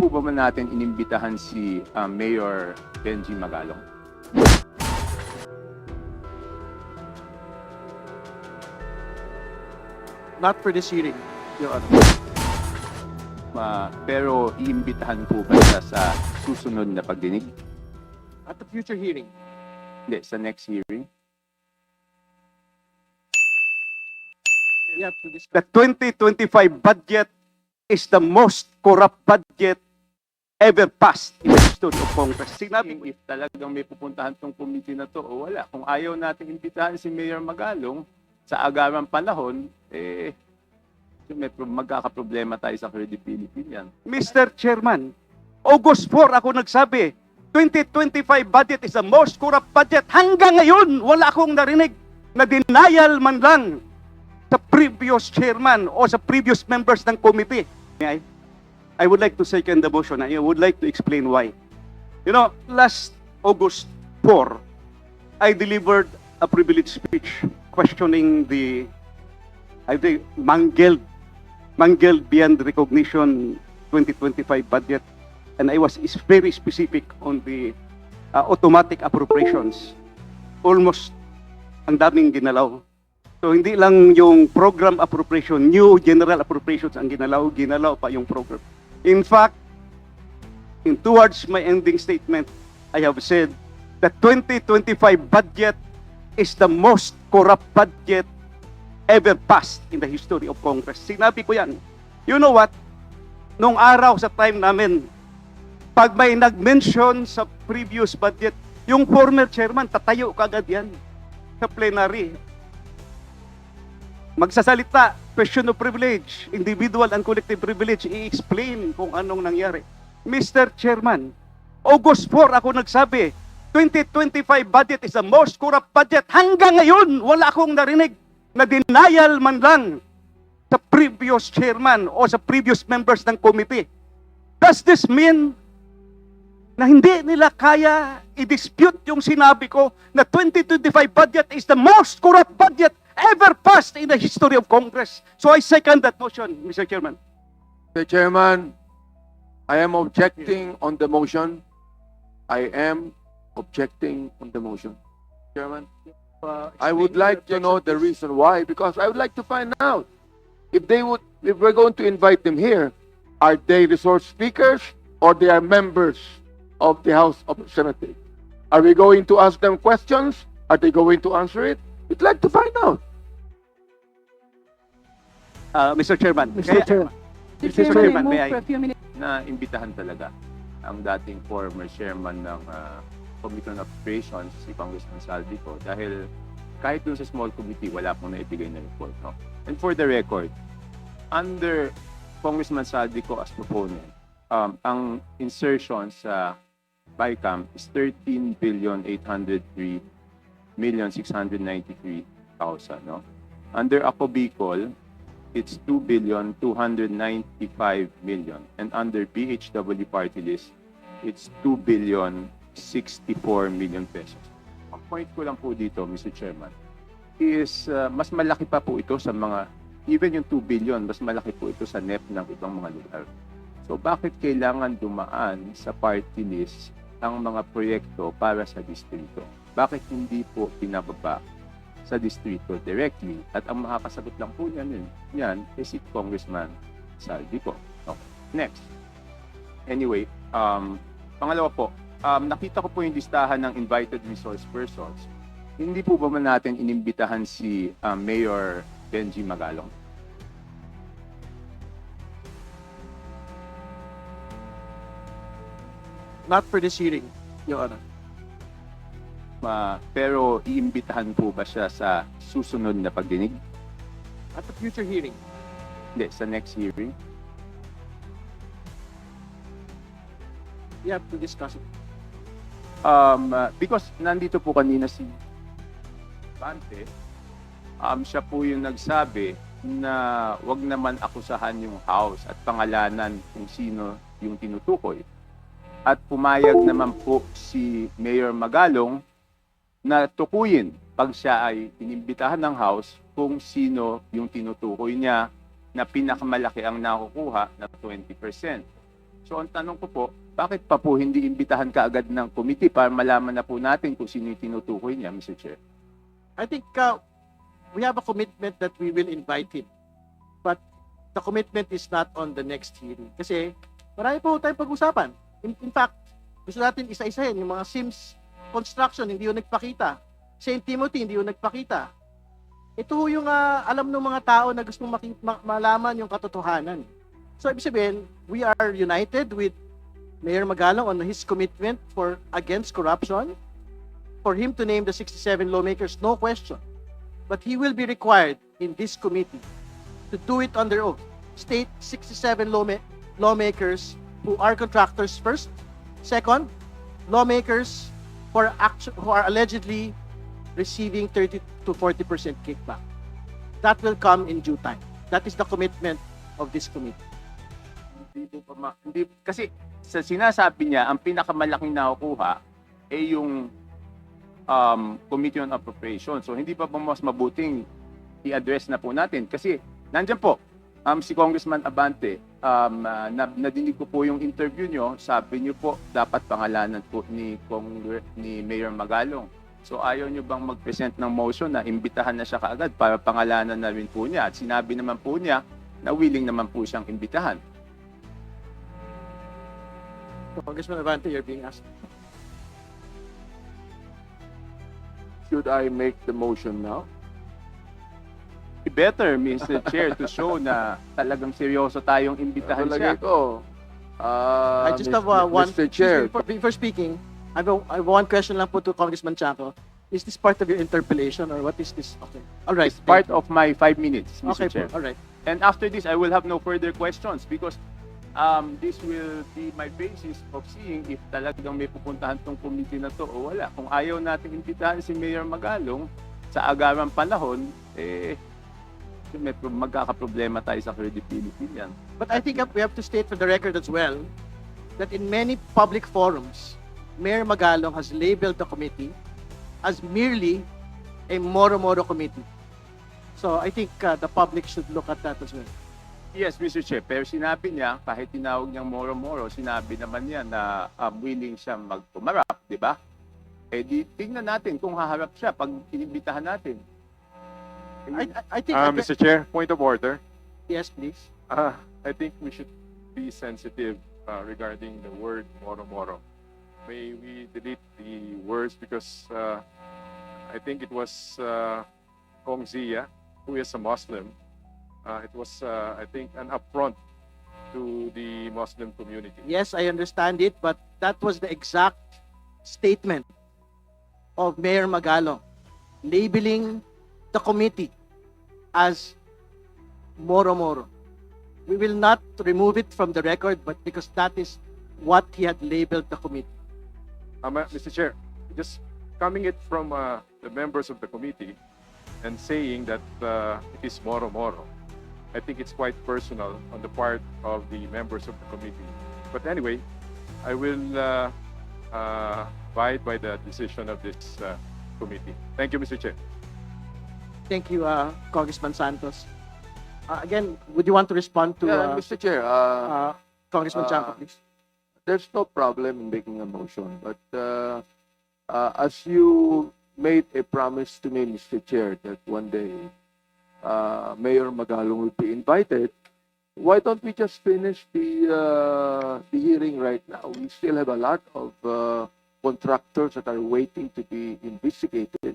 po ba man natin inimbitahan si ah, Mayor Benji Magalong? Not for this hearing, Your Honor. Ma- pero iimbitahan po ba siya sa susunod na pagdinig? At the future hearing, Hindi, sa next hearing? we have to discuss. The 2025 budget is the most corrupt budget ever passed in the history of Congress. Sinabi ko, if talagang may pupuntahan tong committee na to o wala. Kung ayaw natin imbitahan si Mayor Magalong sa agarang panahon, eh, may pro- magkakaproblema tayo sa credibility niyan. Mr. Chairman, August 4 ako nagsabi, 2025 budget is the most corrupt budget. Hanggang ngayon, wala akong narinig na denial man lang sa previous chairman o sa previous members ng committee. May I? I would like to second the motion. I would like to explain why. You know, last August 4, I delivered a privileged speech questioning the, I think, mangled, mangled beyond recognition 2025 budget. And I was very specific on the uh, automatic appropriations. Almost ang daming ginalaw. So hindi lang yung program appropriation, new general appropriations ang ginalaw, ginalaw pa yung program. In fact, in towards my ending statement, I have said the 2025 budget is the most corrupt budget ever passed in the history of Congress. Sinabi ko yan. You know what? Nung araw sa time namin, pag may nag-mention sa previous budget, yung former chairman, tatayo kagad yan sa plenary. Magsasalita, question of privilege, individual and collective privilege, i-explain kung anong nangyari. Mr. Chairman, August 4 ako nagsabi, 2025 budget is the most corrupt budget. Hanggang ngayon, wala akong narinig na denial man lang sa previous chairman o sa previous members ng committee. Does this mean na hindi nila kaya i-dispute yung sinabi ko na 2025 budget is the most corrupt budget ever passed in the history of Congress. So I second that motion, Mr. Chairman. Mr. Chairman, I am objecting on the motion. I am objecting on the motion. Chairman, Uh, I would like to know the reason why, because I would like to find out if they would, if we're going to invite them here, are they resource speakers or they are members of the House of Representatives? Are we going to ask them questions? Are they going to answer it? We'd like to find out. Uh, Mr. Chairman. Mr. kaya- Chairman. Mr. Chairman, may I? for a few minutes. na imbitahan talaga ang dating former chairman ng ah, Committee on Appropriations, si Congressman Saldico, dahil kahit dun sa small committee, wala pong naibigay na report. No? And for the record, under Congressman Saldico as proponent, um, ang insertion sa BICAM is 13 billion 803 million 693,000. No? Under Ako Bicol, it's 2 billion 295 million and under BHW party list it's 2 billion 64 million pesos. Ang point ko lang po dito, Mr. Chairman, is uh, mas malaki pa po ito sa mga even yung 2 billion, mas malaki po ito sa NEP ng ibang mga lugar. So bakit kailangan dumaan sa party list ang mga proyekto para sa distrito? Bakit hindi po pinababa sa distrito directly. At ang makakasagot lang po niyan, yun, yan is si Congressman Saldi po. Okay. Next. Anyway, um, pangalawa po, um, nakita ko po yung listahan ng invited resource persons. Hindi po ba man natin inimbitahan si um, Mayor Benji Magalong? Not for this hearing, Your Honor. Ma, pero iimbitahan po ba siya sa susunod na pagdinig? At the future hearing, Hindi, sa next hearing. we have to discuss it. Um, uh, because nandito po kanina si Bante, um, siya po yung nagsabi na wag naman akusahan yung house at pangalanan kung sino yung tinutukoy. At pumayag naman po si Mayor Magalong na tukuyin pag siya ay inimbitahan ng house kung sino yung tinutukoy niya na pinakamalaki ang nakukuha na 20%. So ang tanong ko po, bakit pa po hindi imbitahan kaagad ng committee para malaman na po natin kung sino yung tinutukoy niya, Mr. Chair? I think uh, we have a commitment that we will invite him. But the commitment is not on the next hearing. Kasi marami po tayong pag-usapan. In, in fact, gusto natin isa-isahin yung mga Sims construction, hindi yung nagpakita. St. Timothy, hindi yung nagpakita. Ito ho yung ah, alam ng mga tao na gusto maki- ma- malaman yung katotohanan. So, ibig sabihin, we are united with Mayor Magalong on his commitment for against corruption, for him to name the 67 lawmakers, no question. But he will be required in this committee to do it under oath. State 67 lawma- lawmakers who are contractors first. Second, lawmakers who are, actu- who are allegedly receiving 30 to 40% kickback. That will come in due time. That is the commitment of this committee. Hindi po pa ma- hindi, kasi sa sinasabi niya, ang pinakamalaking nakukuha ay yung um, Committee on Appropriation. So hindi pa ba mas mabuting i-address na po natin? Kasi nandyan po, um, si Congressman Abante, um, uh, na, nadinig ko po yung interview nyo, sabi niyo po, dapat pangalanan po ni, Congre- ni Mayor Magalong. So ayaw nyo bang mag-present ng motion na imbitahan na siya kaagad para pangalanan na rin po niya? At sinabi naman po niya na willing naman po siyang imbitahan. Congressman Avante, you're being asked. Should I make the motion now? Better, Mr. Chair, to show na talagang seryoso tayong imbitahan siya. Palagay ko, ah, I just Mis- have uh, one. Mr. Chair, Before, before speaking, I have, a, I have one question lang po to Congressman Chanco. Is this part of your interpellation or what is this? Okay. All right. It's part of my five minutes, Mr. Okay Chair. po. All right. And after this, I will have no further questions because um, this will be my basis of seeing if talagang may pupuntahan tong committee na to o wala. Kung ayaw natin imbitahan si Mayor Magalong sa agarang panahon, eh, may pro- magkakaproblema tayo sa credibility niyan. But I think we have to state for the record as well that in many public forums, Mayor Magalong has labeled the committee as merely a Moro-Moro committee. So I think uh, the public should look at that as well. Yes, Mr. Chair. Pero sinabi niya, kahit tinawag niyang moro-moro, sinabi naman niya na um, willing siya magpumarap, di ba? Eh di, tingnan natin kung haharap siya pag inibitahan natin. I, I, I think, Uh, Mr. Chair, point of order. yes, please. Uh, I think we should be sensitive uh, regarding the word moro-moro. May we delete the words because uh, I think it was uh, Kong Zia, who is a Muslim. Uh, it was, uh, I think, an affront to the Muslim community. Yes, I understand it, but that was the exact statement of Mayor Magalong, labeling the committee as Moro Moro. We will not remove it from the record, but because that is what he had labeled the committee. Um, uh, Mr. Chair, just coming it from uh, the members of the committee and saying that uh, it is moro moro, I think it's quite personal on the part of the members of the committee. But anyway, I will uh, uh, abide by the decision of this uh, committee. Thank you, Mr. Chair. Thank you, uh, Congressman Santos. Uh, again, would you want to respond to yeah, uh, Mr. Chair, uh, uh, Congressman uh, please? there's no problem in making a motion, but uh, uh, as you made a promise to me, Mr. Chair, that one day uh, Mayor Magalong will be invited, why don't we just finish the uh, the hearing right now? We still have a lot of uh, contractors that are waiting to be investigated